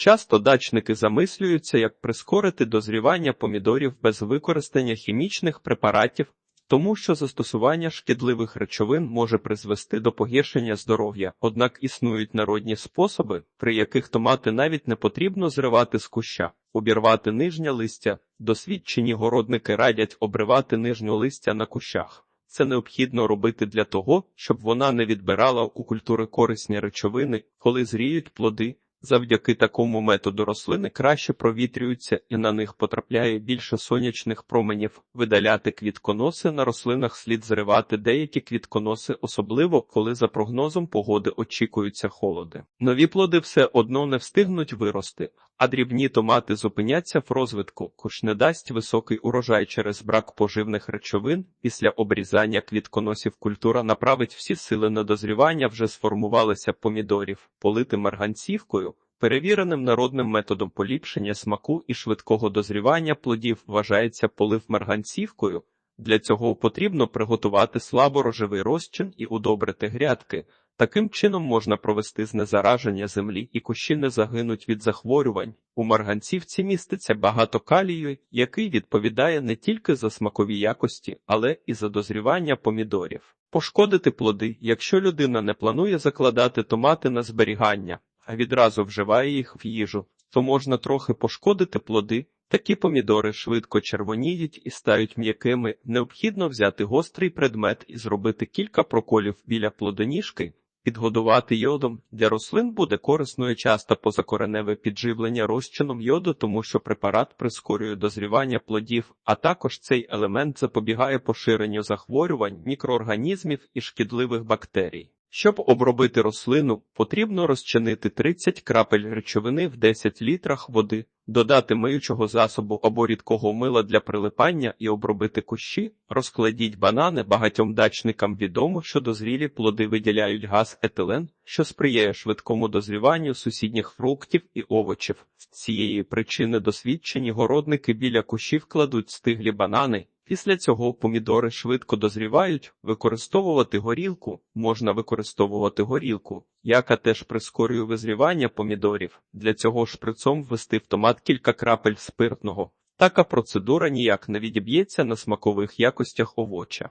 Часто дачники замислюються, як прискорити дозрівання помідорів без використання хімічних препаратів, тому що застосування шкідливих речовин може призвести до погіршення здоров'я. Однак існують народні способи, при яких томати навіть не потрібно зривати з куща, обірвати нижнє листя. Досвідчені городники радять обривати нижню листя на кущах. Це необхідно робити для того, щоб вона не відбирала у культури корисні речовини, коли зріють плоди. Завдяки такому методу рослини краще провітрюються і на них потрапляє більше сонячних променів. Видаляти квітконоси на рослинах слід зривати деякі квітконоси, особливо коли за прогнозом погоди очікуються холоди. Нові плоди все одно не встигнуть вирости, а дрібні томати зупиняться в розвитку, хоч не дасть високий урожай через брак поживних речовин. Після обрізання квітконосів культура направить всі сили на дозрівання вже сформувалися помідорів, полити марганцівкою. Перевіреним народним методом поліпшення смаку і швидкого дозрівання плодів вважається полив марганцівкою. Для цього потрібно приготувати слаборожевий розчин і удобрити грядки. Таким чином можна провести знезараження землі і кущі не загинуть від захворювань. У марганцівці міститься багато калію, який відповідає не тільки за смакові якості, але і за дозрівання помідорів. Пошкодити плоди, якщо людина не планує закладати томати на зберігання, а відразу вживає їх в їжу, то можна трохи пошкодити плоди. Такі помідори швидко червоніють і стають м'якими. Необхідно взяти гострий предмет і зробити кілька проколів біля плодоніжки. Підгодувати йодом для рослин буде корисною часто позакореневе підживлення розчином йоду, тому що препарат прискорює дозрівання плодів, а також цей елемент запобігає поширенню захворювань, мікроорганізмів і шкідливих бактерій. Щоб обробити рослину, потрібно розчинити 30 крапель речовини в 10 літрах води, додати миючого засобу або рідкого мила для прилипання і обробити кущі, розкладіть банани. Багатьом дачникам відомо, що дозрілі плоди виділяють газ етилен, що сприяє швидкому дозріванню сусідніх фруктів і овочів. З цієї причини досвідчені городники біля кущів кладуть стиглі банани. Після цього помідори швидко дозрівають. Використовувати горілку можна використовувати горілку, яка теж прискорює визрівання помідорів. Для цього шприцом ввести в томат кілька крапель спиртного. Така процедура ніяк не відіб'ється на смакових якостях овоча.